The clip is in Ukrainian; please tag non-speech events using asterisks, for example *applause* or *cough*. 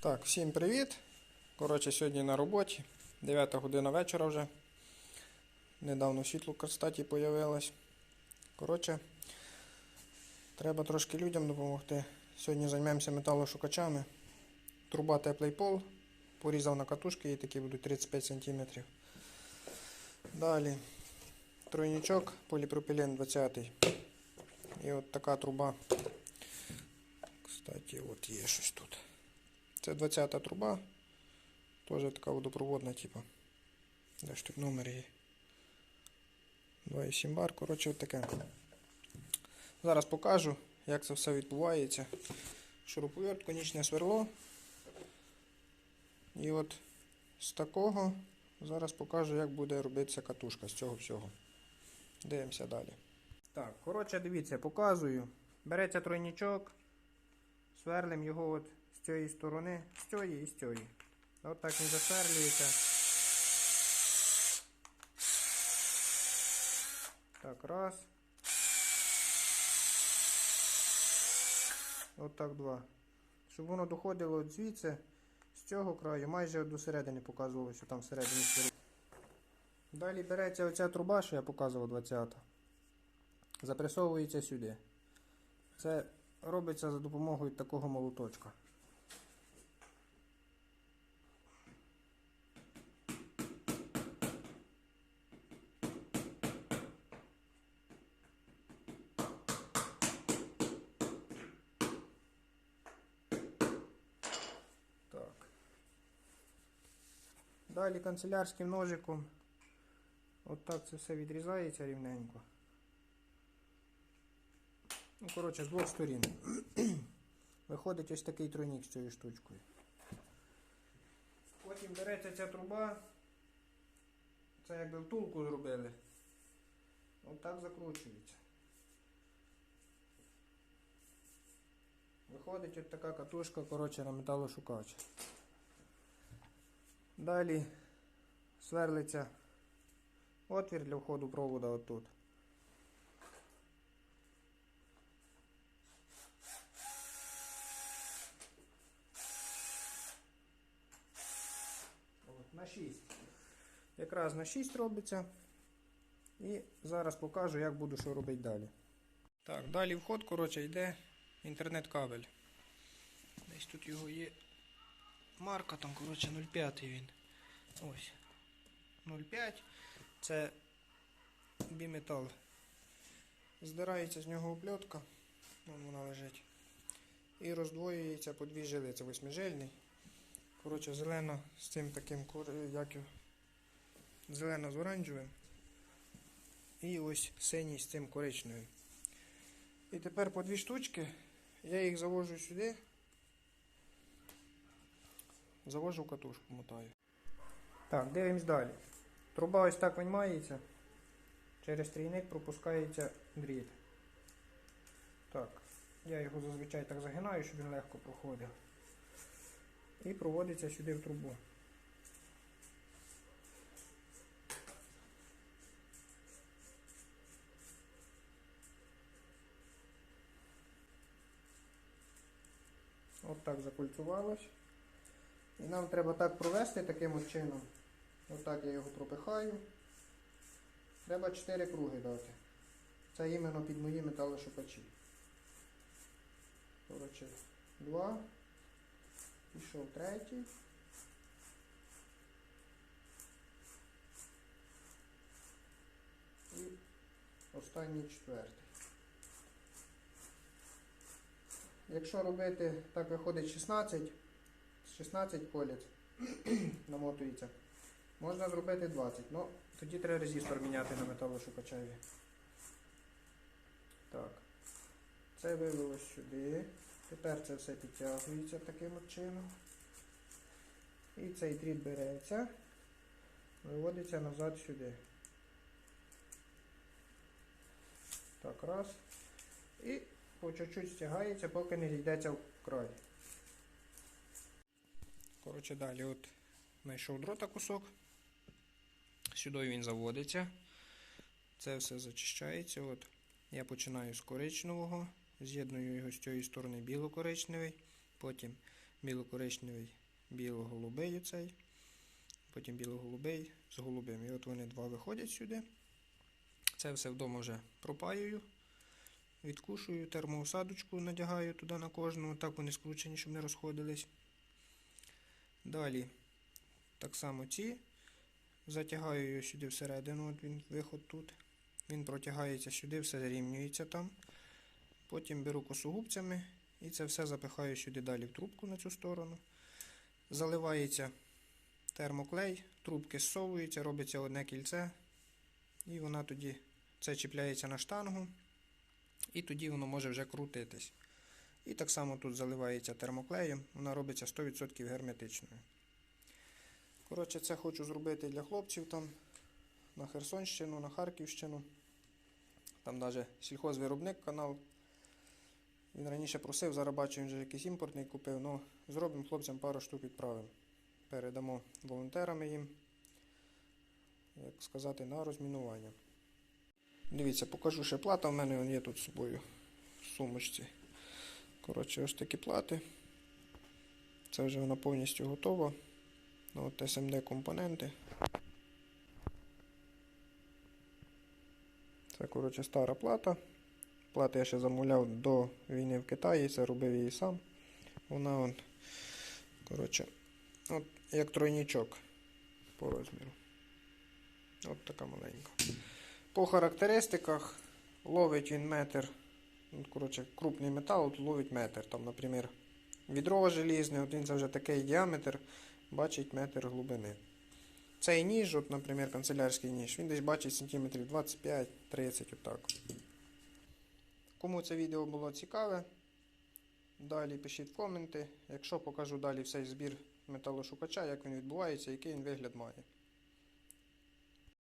Так, всім привіт. Коротше, сьогодні на роботі. 9 година вечора вже. Недавно світло, кстати, появилось. Коротше, треба трошки людям допомогти. Сьогодні займемося металошукачами. Труба теплий пол. Порізав на катушки і такі будуть 35 см. Далі тройничок, поліпропілен 20. І от така труба. Кстати, от є щось тут. Це 20-та труба. Теж така водопроводна, типа. Де ж тут номер є? 2,7 бар. Коротше, от таке. Зараз покажу, як це все відбувається. Шуруповерт, конічне сверло. І от з такого зараз покажу, як буде робитися катушка з цього всього. Дивимося далі. Так, коротше, дивіться, показую. Береться тройничок, сверлим його от цієї сторони, з цієї і з цієї. От так він засверлюється. Так, раз. От так два. Щоб воно доходило от звідси, з цього краю, майже до середини показувалося, там всередині сверло. Далі береться оця труба, що я показував 20-та. запресовується сюди. Це робиться за допомогою такого молоточка. Так. Далі канцелярським ножиком. Отак це все відрізається рівненько. Ну, коротше, з двох сторін. *clears throat* Виходить ось такий тройник з цією штучкою. Потім береться ця труба. Це якби втулку зробили. Отак закручується. Виходить от така катушка, коротше, на металошукач. Далі сверлиться отвір для входу провода отут. От, на 6. Якраз на 6 робиться. І зараз покажу, як буду що робити далі. Так, далі вход, коротше, йде інтернет-кабель. Десь тут його є марка, там, коротше, 0,5 він. Ось. 0,5. Це біметал. Здирається з нього опльотка. Вон вона лежить. І роздвоюється по дві жили. Це восьмижильний. Коротше, зелена з цим таким як зелена з оранжевим. І ось синій з цим коричневим. І тепер по дві штучки я їх завожу сюди. Завожу катушку, мотаю. Так, дивимось далі. Труба ось так виймається. Через трійник пропускається дріт. Так, я його зазвичай так загинаю, щоб він легко проходив. І проводиться сюди в трубу. От так закольцувалось. І нам треба так провести таким чином. Отак я його пропихаю. Треба 4 круги дати. Це іменно під мої металошукачі. Коротше, два. Пішов третій. І останній четвертий. Якщо робити, так виходить 16, 16 колець *clears throat* намотується. Можна зробити 20, але тоді треба резистор міняти на металошукачеві. Так. Це вивелось сюди. Тепер це все підтягується таким от чином. І цей дріт береться, виводиться назад сюди. Так, раз. І по чуть-чуть стягається, поки не зійдеться в край. Коротше, далі от знайшов дрота кусок. Сюди він заводиться. Це все зачищається. От. Я починаю з коричневого, з'єдную його з цієї сторони біло-коричневий, потім біло-коричневий, біло-голубий цей, потім біло-голубий з голубим. І от вони два виходять сюди. Це все вдома вже пропаюю. Відкушую, термоусадочку надягаю туди на кожну, так вони скручені, щоб не розходились. Далі так само ці. Затягаю його сюди всередину, от він виход тут. Він протягається сюди, все зарівнюється там. Потім беру косогубцями і це все запихаю сюди далі в трубку на цю сторону. Заливається термоклей, трубки зсовуються, робиться одне кільце, і вона тоді це чіпляється на штангу, і тоді воно може вже крутитись. І так само тут заливається термоклеєм, вона робиться 100% герметичною. Коротше, це хочу зробити для хлопців там на Херсонщину, на Харківщину. Там навіть сільхозвиробник канал. Він раніше просив, зараз бачу, він вже якийсь імпортний купив. Ну, зробимо хлопцям пару штук відправимо. Передамо волонтерам їм, як сказати, на розмінування. Дивіться, покажу ще плата. У мене є тут з собою в сумочці. Коротше, ось такі плати. Це вже вона повністю готова. Ну, от SMD компоненти. Це, коротше, стара плата. Плати я ще замовляв до війни в Китаї, це робив її сам. Вона он, коротше, от як тройнічок по розміру. От така маленька. По характеристиках ловить він метр. Ну, коротше, крупний метал, от ловить метр. Там, наприклад, відро желізне, от він це вже такий діаметр, бачить метр глибини. Цей ніж, от, наприклад, канцелярський ніж, він десь бачить сантиметрів 25-30 отак. Кому це відео було цікаве, далі пишіть коменти. Якщо покажу далі цей збір металошукача, як він відбувається, який він вигляд має.